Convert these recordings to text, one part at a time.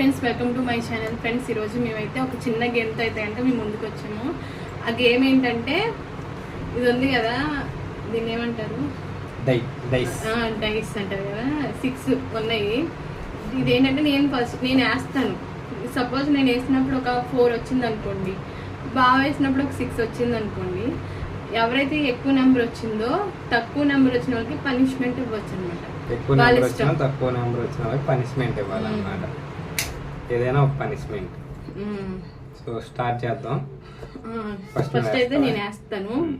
Friends welcome to my channel. Friends ఈరోజు మేమైతే ఒక చిన్న గేమ్తో అయితే అంటే మేము ముందుకు వచ్చాము ఆ గేమ్ ఏంటంటే ఇది ఉంది కదా దీన్ని ఏమంటారు? డైస్. అంటారు కదా సిక్స్ ఉన్నాయి. ఇది ఏంటంటే నేను ఫస్ట్ నేను వేస్తాను. సపోజ్ నేను వేసినప్పుడు ఒక ఫోర్ వచ్చింది అనుకోండి బాగా వేసినప్పుడు ఒక సిక్స్ వచ్చింది అనుకోండి ఎవరైతే ఎక్కువ నెంబర్ వచ్చిందో తక్కువ నెంబర్ వచ్చిన వాళ్ళకి పనిష్మెంట్ ఇవ్వచ్చు అనమాట ఎక్కువ నెంబర్. వచ్చినా తక్కువ నెంబర్ వచ్చిన వాళ్ళకి పనిష్మెంట్ ఇవ్వాలన్నమాట. ఏదైనా ఒక పనిష్మెంట్ సో స్టార్ట్ చేద్దాం. ఫస్ట్ అయితే నేను వేస్తాను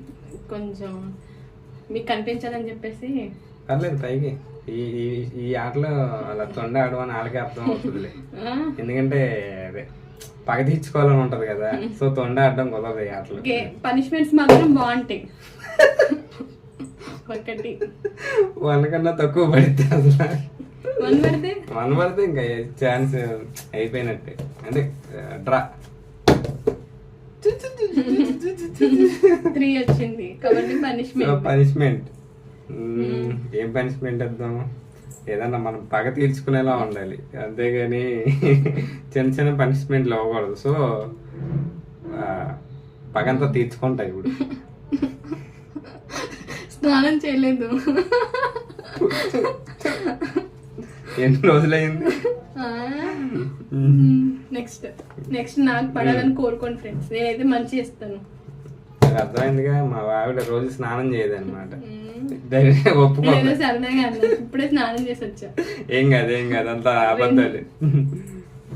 కొంచెం మీకు కనిపించాలని చెప్పేసి. పర్లేదు పైకి. ఈ ఈ- ఆటలో అలా తొండ ఆడమని వాళ్ళకి అర్థం అవుతుందిలే. ఆ, ఎందుకంటే అదే పగ తీర్చుకోవాలని ఉంటది కదా. సో తొండ ఆడడం కుదరదు ఈ ఆటలో. పనిష్మెంట్స్ మాత్రం బాగుంటాయి. ఒకటి. వాళ్ళకన్నా తక్కువ పడితే అసలు. మన పడితే ఇంకా ఛాన్స్ అయిపోయినట్టే. అంటే డ్రా. త్రీ వచ్చింది. కాబట్టి పనిష్మెంట్ పనిష్మెంట్ ఏం పనిష్మెంట్ ఇద్దాం ఏదన్నా మనం పగ తీర్చుకునేలా ఉండాలి. అంతేగాని చిన్న చిన్న పనిష్మెంట్లు ఇవ్వకూడదు సో పగంతా తీర్చుకుంటా ఇప్పుడు. స్నానం చేయలేదు. ఎన్ని రోజులైంది? నెక్స్ట్ నెక్స్ట్ నాకు పడాలని కోరుకోండి ఫ్రెండ్స్ నేనైతే మంచి చేస్తాను. నాకు అర్థమైందిగా మా ఆవిడ రోజు స్నానం చేయదు అనమాట ఒప్పుకో. నేనేదో సరదాగా అన్నాను ఇప్పుడే స్నానం చేసి వచ్చా. ఏం కాదు ఏం కాదు అంతా అబద్ధాలు.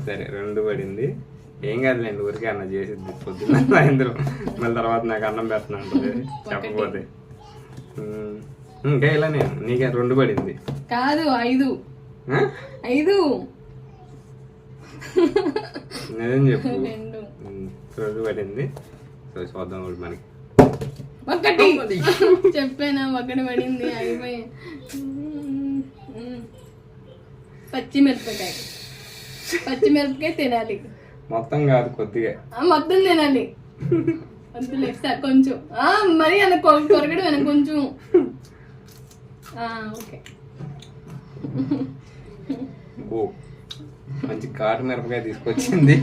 సరే రెండు పడింది. ఏం కాదులేండి ఊరికే అన్న చేసిద్ది. పొద్దున్న సాయంత్రం. మళ్ళీ తర్వాత నాకు అన్నం పెడుతున్నా అంటది. చెప్పకపోతే. ఉమ్, ఇంకా ఇలా నేను నీకే రెండు పడింది. కాదు ఐదు? ఐదు. నిజం చెప్పు. రెండు. రెండు పడింది. సో చూద్దాం ఇప్పుడు మనకి ఒకటి. చెప్పానా ఒకటి పడింది అయిపోయి. పచ్చిమిరపకాయ. పచ్చిమిరపకాయ తినాలి. మొత్తం కాదు కొద్దిగా. ఆ, మొత్తం తినాలి. వద్దులే సరే కొంచెం. ఆ, మరి కొ- కొరగడం కొంచెం. ఆ, ఓకే. ఓ మంచి కాటు మిరపకాయ తీసుకొచ్చింది?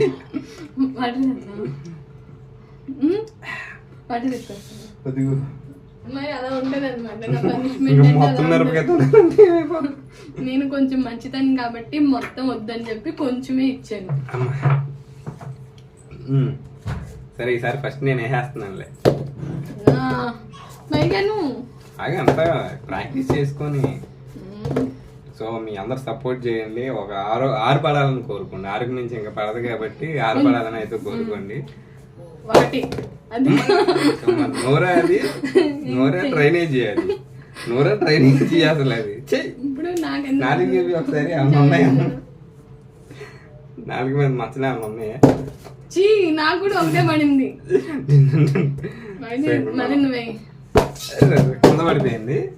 నేను కొంచెం మంచితనం కాబట్టి మొత్తం వద్దని చెప్పి కొంచెమే ఇచ్చాను. సరే ఈసారి ఫస్ట్ నేను వేసేస్తున్నానులే. పైగాను అలాగే అంతా ప్రాక్టీస్ చేసుకొని సో మీ అందరు సపోర్ట్ చేయండి. ఒక ఆరు ఆరు పడాలని కోరుకోండి. ఆరుకు మించి ఇంకా పడదు కాబట్టి ఆరు పడాలని అయితే కోరుకోండి. ఒకటి. అది. నోరా అది? నోరా డ్రైనేజ్ చేయాలి. నోరా డ్రైనేజ్ చేయాలి అసలు అది. నాలుగు ఒకసారి ఏమన్నా ఉన్నాయా? నాలుగు మీద మచ్చలు ఏమన్నా ఉన్నాయా? చీ నాకు కూడా ఒకటే పడింది. మరి మరి నువ్వే. కింద పడిపోయింది.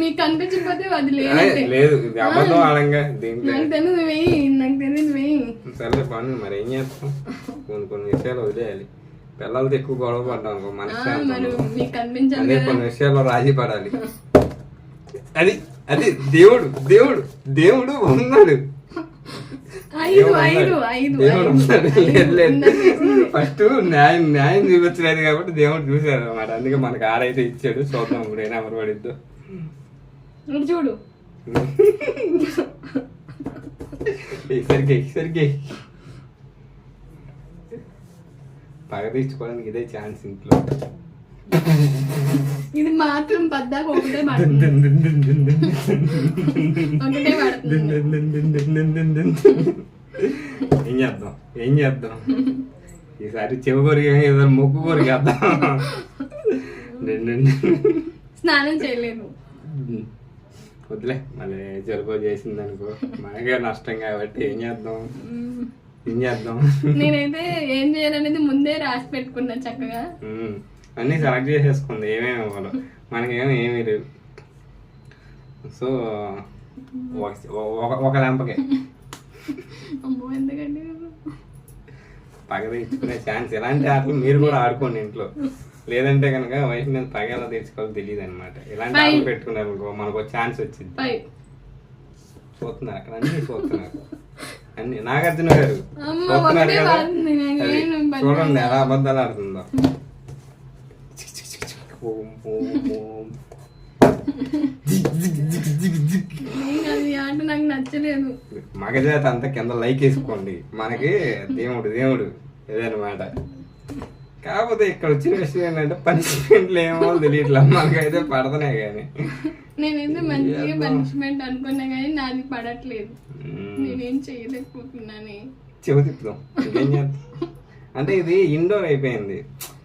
మీకు కనిపించకపోతే అది లేదంటే. లేదు ఇది అబద్ధం ఆడంగా దీంట్లో. నాకు తెలియదు వెయ్యి నాకు తెలియదు వెయ్యి సర్లే పని మరి ఏం చేస్తాం? కొన్ని కొన్ని విషయాలు వదిలేయాలి. పిల్లలతో ఎక్కువ గొడవ పడ్డాం అనుకో మనసు అదే కొన్ని విషయాల్లో రాజీ పడాలి. అది అది దేవుడు దేవుడు దేవుడు ఉన్నాడు. ఫస్ట్ న్యాయం న్యాయం చూపించలేదు కాబట్టి దేవుడు చూశాడు అనమాట అందుకే మనకు ఆరైతే ఇచ్చాడు చూద్దాం ఇప్పుడు ఏ నెంబర్ పడిద్దో చూడు సరిగ్గా సరిగ్గా పగ తీర్చుకోవడానికి ఇదే ఛాన్స్ ఇంట్లో ఇది మాత్రం పద్దాకు ఒకటే పడుతుంది ఒకటే పడుతుంది ఏం చేద్దాం? ఏం చేద్దాం? ఈసారి చెవి కొరికి ఏదో ముక్కు కొరికేద్దాం. స్నానం చేయలేదు. వద్దులే మళ్ళీ జలుబు చేసింది అనుకో మనకే నష్టం కాబట్టి ఏం చేద్దాం. ఏం చేద్దాం? నేనైతే ఏం చేయాలనేది ముందే రాసి పెట్టుకున్నా చక్కగా. అన్నీ సెలెక్ట్ చేసేసుకుంది ఏమేమి ఇవ్వాలో. మనకేమో ఏమీ లేవు. సో ఒక- ఒక- ఒక లెంపకే అమ్మో తెచ్చుకునే ఛాన్స్ ఇలాంటి ఆటలు మీరు కూడా ఆడుకోండి ఇంట్లో. లేదంటే కనుక వైఫ్ మీద పగ ఎలా తెచ్చుకోవాలో తెలియదు అనమాట Five. ఆటలు పెట్టుకున్నారు అనుకో మనకు ఛాన్స్ వచ్చింది. ఫైవ్ చూస్తున్నారు అక్కడ అన్ని చూస్తున్నారు అన్ని. నాగార్జున గారు చూస్తున్నారు కదా. చూడండి. ఎలా అబద్ధాలు ఆడుతుందో ఆట నాకు నచ్చలేదు. మగజాత అంతా కింద లైక్ వేసుకోండి. మనకి దేవుడు దేవుడు. ఇదనమాట కాకపోతే ఇక్కడ వచ్చిన విషయం ఏంటంటే పనిష్మెంట్లు ఏమో తెలియట్లా. మనకైతే పడతనే కానీ నేనైతే మంచిగా. పనిష్మెంట్ అనుకున్నా కానీ నాది పడట్లేదు. నేనేం చేయలేకపోతున్నానే. చెవి తిప్పుదాం. అంటే ఇది ఇండోర్ అయిపోయింది.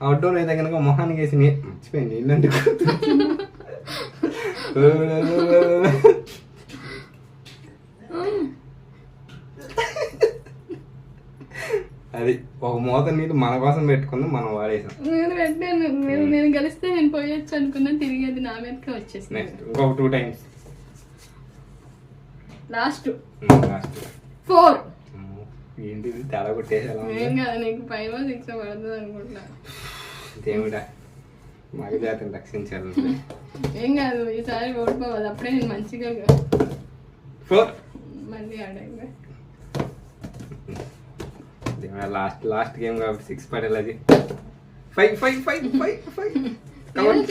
అవుట్డోర్ అయితే కనుక మొహానికి వేసి మర్చిపోయింది ఇల్లంటే అది ఒక మూత నీళ్ళు మన కోసం పెట్టుకుంది మనం వాడేసాం. నేను పెట్టాను. నేను నేను గెలిస్తే నేను పోయొచ్చు అనుకున్నా తిరిగి అది నా మీదకే వచ్చేసింది. నెక్స్ట్ ఇంకొక two times last last four ఏంటిది? తేడా కొట్టేసేలా ఉంది? ఏం కాదు నీకు ఫైవ్ సిక్స్ పడుతుంది అనుకుంటా. దేవుడా మగజాతిని రక్షించాలి ఏం కాదు ఈసారి ఓడిపోవాలి. అప్పుడే నేను మంచిగా మళ్ళీ దేవుడా లాస్ట్ లాస్ట్ గేమ్ కాబట్టి సిక్స్ పడేలా five five five five five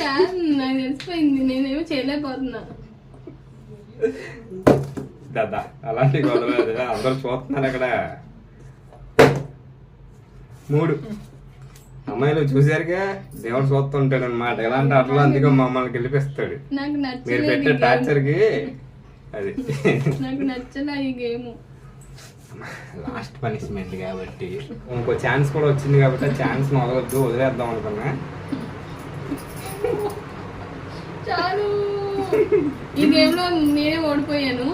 చేయాలి నాకు తెలిసిపోయింది. నేనేమో చేయలేకపోతున్నా. దాదా అలాంటి గొడవ. అందరూ చూస్తున్నారు అక్కడ మూడు. అమ్మాయిలు చూసారుగా దేవుడు చూస్తుంటాడు అనమాట ఎలాంటి అట్లా అందుకే మమ్మల్ని గెలిపిస్తాడు. నాకు మీరు పెట్టే. టార్చర్కి అది. నాకు నచ్చలే ఈ గేమ్ లాస్ట్ పనిష్మెంట్ కాబట్టి. ఇంకో ఛాన్స్ కూడా వచ్చింది కాబట్టి ఆ ఛాన్స్ వదలొద్దు వదిలేద్దాం అనుకున్నా. చాలు. ఈ గేమ్లో నేనే ఓడిపోయాను.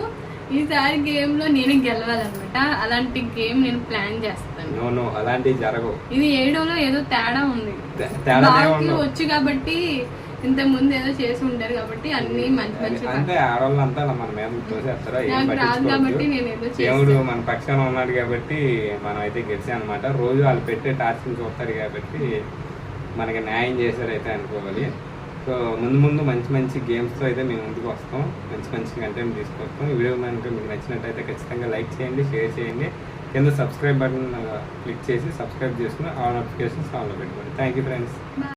ఈసారి గేమ్లో నేనే గెలవాలన్నమాట. అలాంటి గేమ్ నేను ప్లాన్ చేస్తాను నో నో అలాంటివి జరగవు. ఇది ఏడోలో ఏదో తేడా ఉంది. తే- తేడా బాగా ఉండవు. వచ్చు కాబట్టి ఇంత ముందు ఏదో చేసి ఉంటారు కాబట్టి అన్ని మంచి మంచి అంటే ఆడవాళ్ళంతా అలా మన మీద తోసేస్తారా? దేవుడు మన పక్షాన ఉన్నాడు కాబట్టి మనం అయితే గెలిచాం అనమాట రోజు వాళ్ళు పెట్టే టాస్క్ని చూస్తారు కాబట్టి మనకి న్యాయం చేశారైతే అనుకోవాలి. సో ముందు ముందు మంచి మంచి గేమ్స్తో అయితే మేము ముందుకు వస్తాం. మంచి మంచి కంటెంట్ తీసుకొస్తాం. ఈ వీడియో కనుక మీకు నచ్చినట్టయితే ఖచ్చితంగా లైక్ చేయండి షేర్ చేయండి. కింద సబ్స్క్రైబ్ బటన్ క్లిక్ చేసి సబ్స్క్రైబ్ చేసుకుని ఆ నోటిఫికేషన్స్ ఆన్లో పెట్టుకోండి. Thank you friends